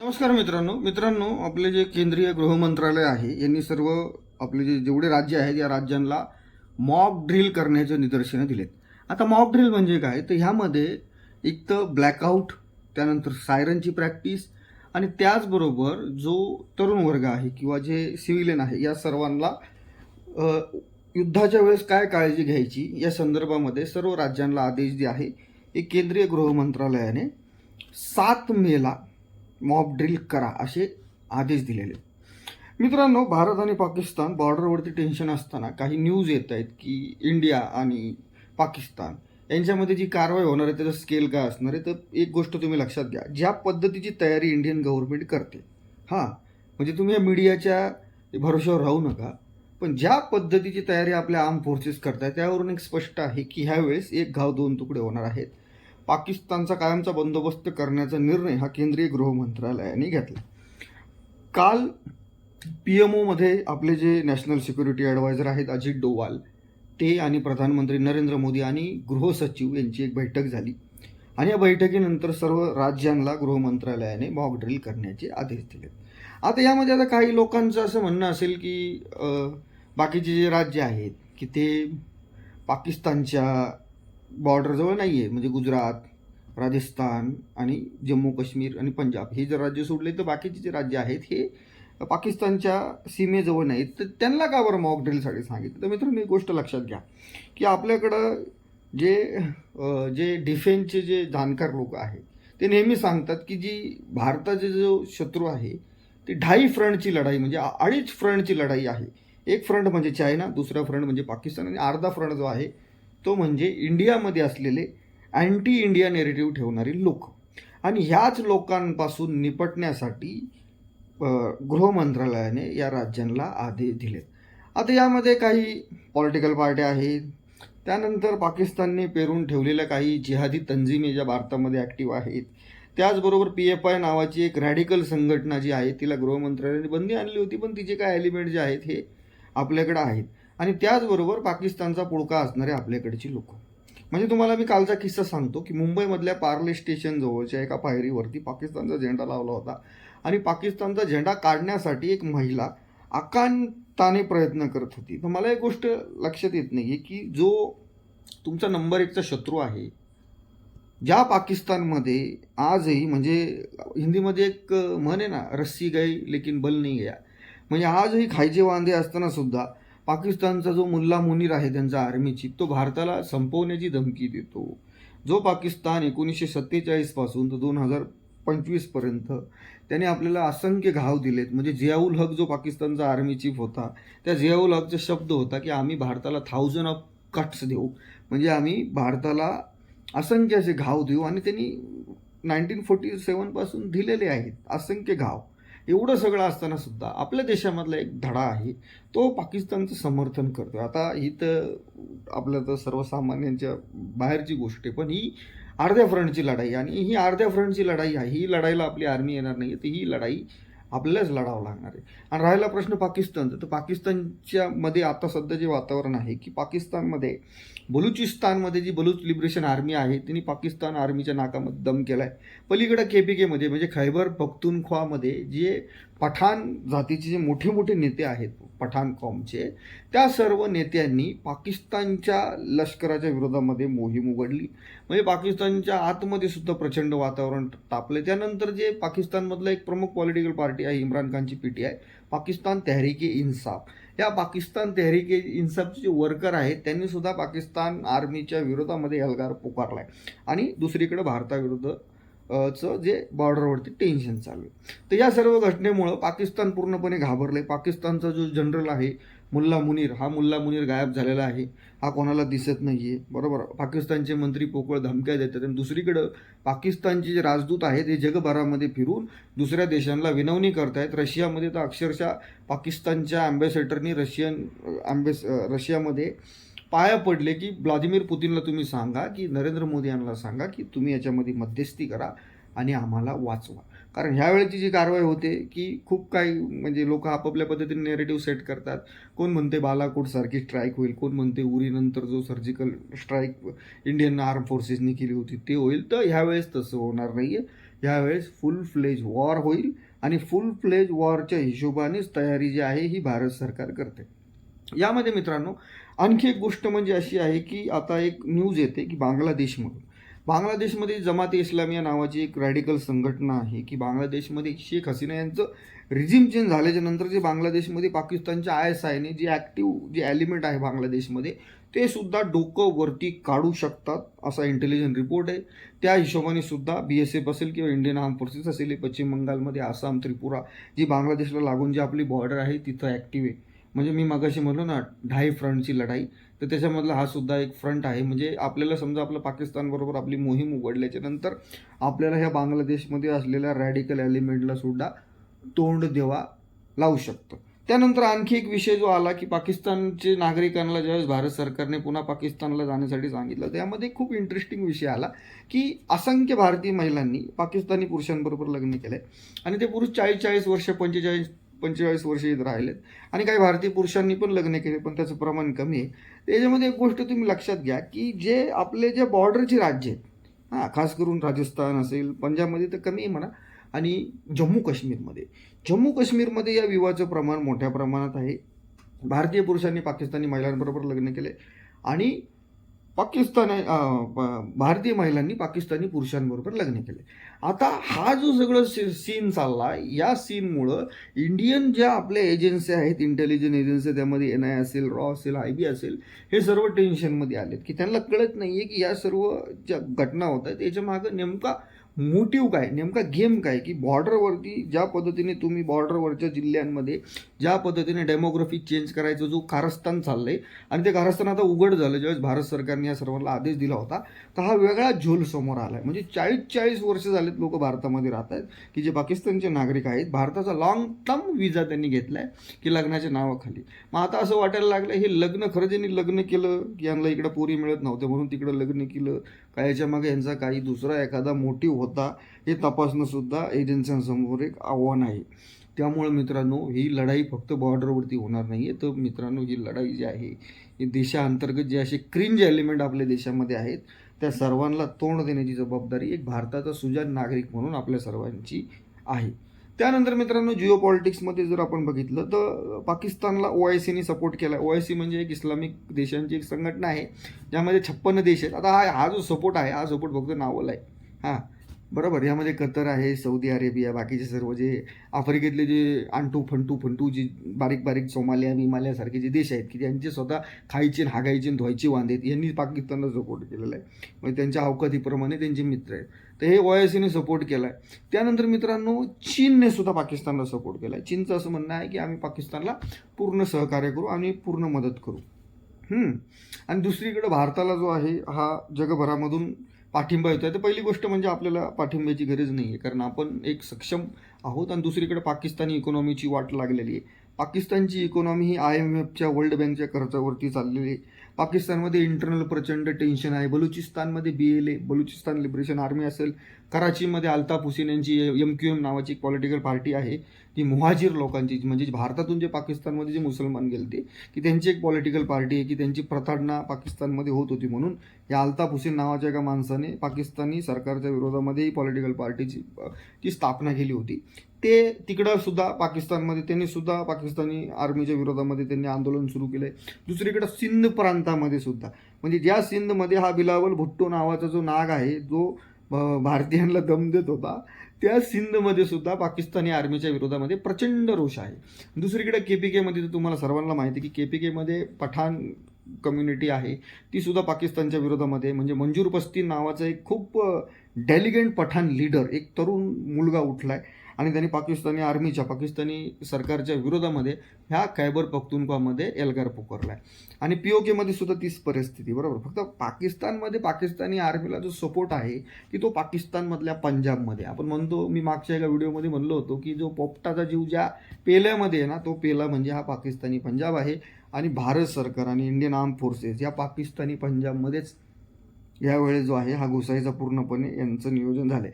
नमस्कार मित्रांनो. मित्रांनो आपले जे केंद्रीय गृह मंत्रालय आहे यांनी सर्व आपले जे जेवढे राज्य आहेत या राज्यांना मॉक ड्रिल करण्याचे निदर्शनं दिलेत. आता मॉक ड्रिल म्हणजे काय? तर ह्यामध्ये एक तर ब्लॅकआउट त्यानंतर सायरनची प्रॅक्टिस आणि त्याचबरोबर जो तरुण वर्ग आहे किंवा जे सिव्हिलियन आहे या सर्वांना युद्धाच्या वेळेस काय काळजी घ्यायची या संदर्भामध्ये सर्व राज्यांना आदेश जे आहे हे केंद्रीय गृह मंत्रालयाने सात मेला मॉब ड्रिल करा असे आदेश दिलेले. मित्रांनो भारत आणि पाकिस्तान बॉर्डरवरती टेन्शन असताना काही न्यूज येत आहेत की इंडिया आणि पाकिस्तान यांच्यामध्ये जी कारवाई होणार आहे त्याचं स्केल काय असणार आहे तर एक गोष्ट तुम्ही लक्षात घ्या. ज्या पद्धतीची तयारी इंडियन गव्हर्नमेंट करते हां म्हणजे तुम्ही या मीडियाच्या भरोश्यावर राहू नका पण ज्या पद्धतीची तयारी आपल्या आर्म फोर्सेस आहेत त्यावरून एक स्पष्ट आहे की ह्यावेळेस एक घाव दोन तुकडे होणार आहेत. पाकिस्तानचा कायमचा बंदोबस्त करण्याचा निर्णय हा केंद्रीय गृहमंत्रालयाने घेतला. काल पी एम ओमध्ये आपले जे नॅशनल सिक्युरिटी ॲडवायझर आहेत अजित डोवाल ते आणि प्रधानमंत्री नरेंद्र मोदी आणि गृहसचिव यांची एक बैठक झाली. आणि या बैठकीनंतर सर्व राज्यांना गृहमंत्रालयाने ड्रिल करण्याचे आदेश दिले. आता यामध्ये आता काही लोकांचं असं म्हणणं असेल की बाकीचे जे राज्य आहेत की ते पाकिस्तानच्या बॉर्डरजवळ नाही आहे म्हणजे गुजरात राजस्थान आणि जम्मू काश्मीर आणि पंजाब. हे जर राज्य सोडले तर बाकीचे जे राज्य आहेत हे पाकिस्तानच्या सीमेजवळ नाहीत. तर त्यांना का बरं मॉक ड्रिलसाठी सांगितलं? तर मित्रांनो एक गोष्ट लक्षात घ्या की आपल्याकडं जे जे डिफेन्सचे जे जाणकार लोक आहेत ते नेहमी सांगतात की जी भारताचे जो शत्रू आहे ती ढाई फ्रंटची लढाई म्हणजे अडीच फ्रंटची लढाई आहे. एक फ्रंट म्हणजे चायना दुसरा फ्रंट म्हणजे पाकिस्तान आणि अर्धा फ्रंट जो आहे तो म्हणजे इंडियामध्ये असलेले अँटी इंडिया नेरेटिव्ह ठेवणारी लोक. आणि ह्याच लोकांपासून निपटण्यासाठी गृहमंत्रालयाने गृह मंत्रालयाने या राज्यांना आदेश दिलेत. आता यामध्ये काही पॉलिटिकल पार्ट्या आहेत. त्यानंतर पाकिस्तानने पेरून ठेवलेल्या काही जिहादी तंजिमी ज्या भारतामध्ये ॲक्टिव्ह आहेत. त्याचबरोबर पी एफ आय नावाची एक रॅडिकल संघटना जी आहे तिला गृहमंत्रालयाने बंदी आणली होती पण तिचे काय एलिमेंट जे आहेत हे आपल्याकडे आहेत. आणि त्याचबरोबर पाकिस्तानचा पुळका असणारे आपल्याकडची लोक. म्हणजे तुम्हाला मी कालचा किस्सा सांगतो की मुंबईमधल्या पार्ले स्टेशन जवळच्या एका पायरीवरती पाकिस्तानचा झेंडा लावला होता. आणि पाकिस्तानचा झेंडा काढण्यासाठी एक महिला आकांताने प्रयत्न करत होती. तर मला एक गोष्ट लक्षात येत नाही आहे की जो तुमचा नंबर एकचा शत्रू आहे ज्या पाकिस्तानमध्ये आजही म्हणजे हिंदीमध्ये एक म्हण आहे ना रस्सी गई लेकिन बल नाही गया. म्हणजे आजही खायचे वांदे असताना सुद्धा पाकिस्तानचा जो मुल्ला मुनीर आहे त्यांचा आर्मीची तो भारताला संपवण्याची धमकी देतो. जो पाकिस्तान एकोणीसशे सत्तेचाळीसपासून तर दोन हजार पंचवीसपर्यंत त्याने आपल्याला असंख्य घाव दिलेत. म्हणजे जियाउल हक जो पाकिस्तानचा आर्मी चीफ होता त्या जियाउल हकचा शब्द होता की आम्ही भारताला थाउजंड ऑफ कट्स देऊ. म्हणजे आम्ही भारताला असंख्य असे घाव देऊ आणि त्यांनी नाईन्टीन फोर्टी सेवनपासून दिलेले आहेत. असंख्य घाव. एवढं सगळं असताना सुद्धा आपल्या देशामधला एक धडा आहे तो पाकिस्तानचं समर्थन करतो आता ही तर आपल्या तर सर्वसामान्यांच्या बाहेरची गोष्ट आहे पण ही अर्ध्या फ्रंटची लढाई आणि ही अर्ध्या फ्रंटची लढाई आहे ही लढाईला आपली आर्मी येणार नाही तर ही लढाई आपल्यालाच लढावं लागणार आहे. आणि राहिला प्रश्न पाकिस्तानचा तर पाकिस्तानच्या मध्ये आता सध्या जे वातावरण आहे की पाकिस्तानमध्ये बलुचिस्तानमध्ये जी बलुच लिबरेशन आर्मी आहे तिने पाकिस्तान आर्मीच्या नाकामध्ये दम केला आहे पलीकडं के पी केमध्ये म्हणजे खैबर पख्तुनख्वामध्ये जे पठाण जातीचे जे मोठे मोठे नेते आहेत पठाण कॉमचे त्या सर्व नेत्यांनी पाकिस्तानच्या लष्कराच्या विरोधामध्ये मोहीम उघडली. म्हणजे पाकिस्तानच्या आतमध्ये सुद्धा प्रचंड वातावरण तापले त्यानंतर जे पाकिस्तानमधलं एक प्रमुख पॉलिटिकल पार्टी आहे इम्रान खानची P T I Pakistan Tehreek-e Insaf. या पाकिस्तान तेहरीके इन्साफचे जे वर्कर आहेत त्यांनी सुद्धा पाकिस्तान आर्मीच्या विरोधामध्ये एल्गार आहे आणि दुसरीकडे भारताविरुद्ध चं जे बॉर्डरवरती टेन्शन चालू आहे. तर या सर्व घटनेमुळं पाकिस्तान पूर्णपणे घाबरले पाकिस्तानचा जो जनरल आहे मुल्ला मुनीर हा मुल्ला मुनीर गायब झालेला आहे. हा कोणाला दिसत नाही आहे बरोबर? पाकिस्तानचे मंत्री पोकळ धमक्या देतात. आणि दुसरीकडं पाकिस्तानचे जे राजदूत आहेत ते जगभरामध्ये फिरून दुसऱ्या देशांना विनवणी करतायत. रशियामध्ये तर अक्षरशः पाकिस्तानच्या अँबॅसेडरनी रशियन अँबेस रशियामध्ये पाया पडले की व्लादिमीर पुतीनला तुम्ही सांगा की नरेंद्र मोदी यांना सांगा की तुम्ही याच्यामध्ये मध्यस्थी करा आणि आम्हाला वाचवा. कारण ह्यावेळेची जी कारवाई होते की खूप काही म्हणजे लोक आपापल्या पद्धतीने नेरेटिव्ह सेट करतात. कोण म्हणते बालाकोटसारखी स्ट्राईक होईल कोण म्हणते उरीनंतर जो सर्जिकल स्ट्राईक इंडियन आर्म फोर्सेसनी केली होती ते होईल. तर ह्यावेळेस तसं होणार नाही आहे ह्यावेळेस फुल फ्लेज वॉर होईल आणि फुल फ्लेज वॉरच्या हिशोबानेच तयारी जी आहे ही भारत सरकार करते. यामध्ये मित्रांनो आणखी एक गोष्ट म्हणजे अशी आहे की आता एक न्यूज येते की बांगलादेशमधून. बांगलादेशमध्ये जमात इस्लामिया नावाची एक रॅडिकल संघटना आहे की बांगलादेशमध्ये शेख हसीना यांचं रिझिम चेंज झाल्याच्यानंतर जे बांगलादेशमध्ये पाकिस्तानच्या आय एस आयने जे ॲक्टिव्ह जे ॲलिमेंट आहे बांगलादेशमध्ये ते सुद्धा डोकं वरती काढू शकतात असा इंटेलिजंट रिपोर्ट आहे. त्या हिशोबाने सुद्धा बी एस एफ असेल किंवा इंडियन आर्म फोर्सेस असेल पश्चिम बंगालमध्ये आसाम त्रिपुरा जी बांगलादेशला लागून जी आपली बॉर्डर आहे तिथं ॲक्टिव्ह आहे. म्हणजे मी मागाशी म्हणलो ना ढाई फ्रंटची लढाई तर त्याच्यामधला हा सुद्धा एक फ्रंट आहे. म्हणजे आपल्याला समजा आपलं पाकिस्तानबरोबर आपली मोहीम उघडल्याच्या नंतर आपल्याला ह्या बांगलादेशमध्ये असलेल्या रॅडिकल एलिमेंटला सुद्धा तोंड देवा लावू शकतं. त्यानंतर आणखी एक विषय जो आला की पाकिस्तानचे नागरिकांना ज्यावेळेस भारत सरकारने पुन्हा पाकिस्तानला जाण्यासाठी सांगितलं त्यामध्ये खूप इंटरेस्टिंग विषय आला की असंख्य भारतीय महिलांनी पाकिस्तानी पुरुषांबरोबर लग्न केलं आहे आणि ते पुरुष चाळीस चाळीस वर्ष पंचेचाळीस पंचेचाळीस वर्ष इथं राहिलेत. आणि काही भारतीय पुरुषांनी पण लग्न केले पण त्याचं प्रमाण कमी आहे. त्याच्यामध्ये एक गोष्ट तुम्ही लक्षात घ्या की जे आपले जे बॉर्डरचे राज्य आहेत हां खास करून राजस्थान असेल पंजाबमध्ये तर कमी आहे म्हणा आणि जम्मू काश्मीरमध्ये. जम्मू काश्मीरमध्ये या विवाहाचं प्रमाण मोठ्या प्रमाणात आहे. भारतीय पुरुषांनी पाकिस्तानी महिलांबरोबर लग्न केले. आणि पाकिस्तान भारतीय महिलांनी पाकिस्तानी पुरुषांबरोबर लग्न केले. आता हा जो सगळं सीन चालला या सीनमुळं इंडियन ज्या आपल्या एजन्सी आहेत इंटेलिजन्स एजन्सी त्यामध्ये एन आय असेल रॉ असेल आय बी असेल हे सर्व टेन्शनमध्ये आलेत. की त्यांना कळत नाही आहे की या सर्व ज्या घटना होत आहेत याच्या मागं नेमका मोटिव्ह काय नेमका गेम काय की बॉर्डरवरती ज्या पद्धतीने तुम्ही बॉर्डरवरच्या जिल्ह्यांमध्ये ज्या पद्धतीने डेमोग्राफी चेंज करायचं जो कारस्थान चाललंय आणि ते कारस्थान आता उघड झालं ज्यावेळेस भारत सरकारने या सर्वांना आदेश दिला होता तर हा वेगळा झोल समोर आला म्हणजे चाळीस चाळीस वर्ष झालेत लोक भारतामध्ये राहत आहेत की जे पाकिस्तानचे नागरिक आहेत भारताचा लॉंग टर्म विजा त्यांनी घेतलाय की लग्नाच्या नावाखाली. मग आता असं वाटायला लागलं हे लग्न खरं ज्यांनी लग्न केलं की यांना इकडं पोरी मिळत नव्हते म्हणून तिकडं लग्न केलं का याच्या मागे यांचा काही दुसरा एखादा मोटिव्ह होता? हे तपासणंसुद्धा एजन्सीसमोर एक आव्हान आहे. त्यामुळे मित्रांनो ही लढाई फक्त बॉर्डरवरती होणार नाही आहे तर मित्रांनो ही लढाई जी आहे ही देशाअंतर्गत जे असे क्रिंज एलिमेंट आपल्या देशामध्ये आहेत त्या सर्वांना तोंड देण्याची जबाबदारी एक भारताचा सुजाण नागरिक म्हणून आपल्या सर्वांची आहे. त्यानंतर मित्रांनो जिओ पॉलिटिक्समध्ये जर आपण बघितलं तर पाकिस्तानला ओ आय सीने सपोर्ट केला ओ आय सी म्हणजे एक इस्लामिक देशांची एक संघटना आहे ज्यामध्ये छप्पन्न देश आहेत. आता हा हा जो सपोर्ट आहे हा सपोर्ट फक्त नावल आहे हां. बरोबर यामध्ये कतर आहे सौदी अरेबिया बाकीचे सर्व जे आफ्रिकेतले जे आणटू फंटू फंटू जे बारीक बारीक सोमालिया विमालियासारखे जे देश आहेत की त्यांचे स्वतः खायचे हागायचे धुवायचे वांदेत यांनी पाकिस्तानला सपोर्ट केलेला आहे. म्हणजे त्यांच्या अवकातीप्रमाणे त्यांचे मित्र आहेत. तर हे ओ आय सीने सपोर्ट केला आहे त्यानंतर मित्रांनो चीनने सुद्धा पाकिस्तानला सपोर्ट केला आहे चीनचं असं म्हणणं आहे की आम्ही पाकिस्तानला पूर्ण सहकार्य करू आणि पूर्ण मदत करू. आणि दुसरीकडे भारताला जो आहे हा जगभरामधून पाठिंबा येतो आहे तर पहिली गोष्ट म्हणजे आपल्याला पाठिंब्याची गरज नाही आहे कारण आपण एक सक्षम आहोत आणि दुसरीकडे पाकिस्तानी इकॉनॉमीची वाट लागलेली आहे. पाकिस्तानची इकॉनॉमी ही आय एम एफच्या वर्ल्ड बँकच्या खर्चावरती चाललेली आहे. पाकिस्तानमध्ये इंटरनल प्रचंड टेन्शन आहे. बलुचिस्तानमध्ये B L A Baluchistan liberation army असेल कराचीमध्ये अल्ताफ हुसेन यांची एम क्यू एम नावाची एक पॉलिटिकल पार्टी आहे ती मुहाजीर लोकांची म्हणजे भारतातून जे पाकिस्तानमध्ये जे मुसलमान गेलते की त्यांची एक पॉलिटिकल पार्टी आहे की त्यांची प्रताडणा पाकिस्तानमध्ये होत होती म्हणून या अल्ताफ हुसेन नावाच्या एका माणसाने पाकिस्तानी सरकारच्या विरोधामध्ये ही पॉलिटिकल पार्टीची ती स्थापना केली होती. ते तिकडं सुद्धा पाकिस्तानमध्ये त्यांनी सुद्धा पाकिस्तानी आर्मीच्या विरोधामध्ये त्यांनी आंदोलन सुरू केलं आहे दुसरीकडं सिंध प्रांतामध्ये सुद्धा. म्हणजे ज्या सिंधमध्ये हा बिलावल भुट्टो नावाचा जो नाग आहे जो भारतीयांना दम देत होता. त्या सिंधमध्ये सुद्धा पाकिस्तानी आर्मीच्या विरोधामध्ये प्रचंड रोष आहे. दुसरीकडे के पी केमध्ये तर तुम्हाला सर्वांना माहिती आहे की के पी केमध्ये पठाण कम्युनिटी आहे. ती सुद्धा पाकिस्तानच्या विरोधामध्ये. म्हणजे मंजूर पस्ती नावाचा एक खूप डेलिगंट पठाण लीडर एक तरुण मुलगा उठला आहे आणि त्यांनी पाकिस्तानी आर्मीच्या पाकिस्तानी सरकारच्या विरोधामध्ये ह्या खैबर पख्तुनख्वामध्ये एल्गार पुकारलाय. आणि पी ओ केमध्ये सुद्धा तीच परिस्थिती बरोबर? फक्त पाकिस्तानमध्ये पाकिस्तानी आर्मीला जो सपोर्ट आहे की तो पाकिस्तानमधल्या पंजाबमध्ये. आपण म्हणतो मी मागच्या एका व्हिडिओमध्ये म्हणलो होतो की जो पोपटाचा जीव ज्या पेल्यामध्ये आहे ना तो पेला म्हणजे हा पाकिस्तानी पंजाब आहे. आणि भारत सरकार आणि इंडियन आर्म फोर्सेस या पाकिस्तानी पंजाबमध्येच यावेळेस जो आहे हा घुसायचा पूर्णपणे यांचं नियोजन झालंय.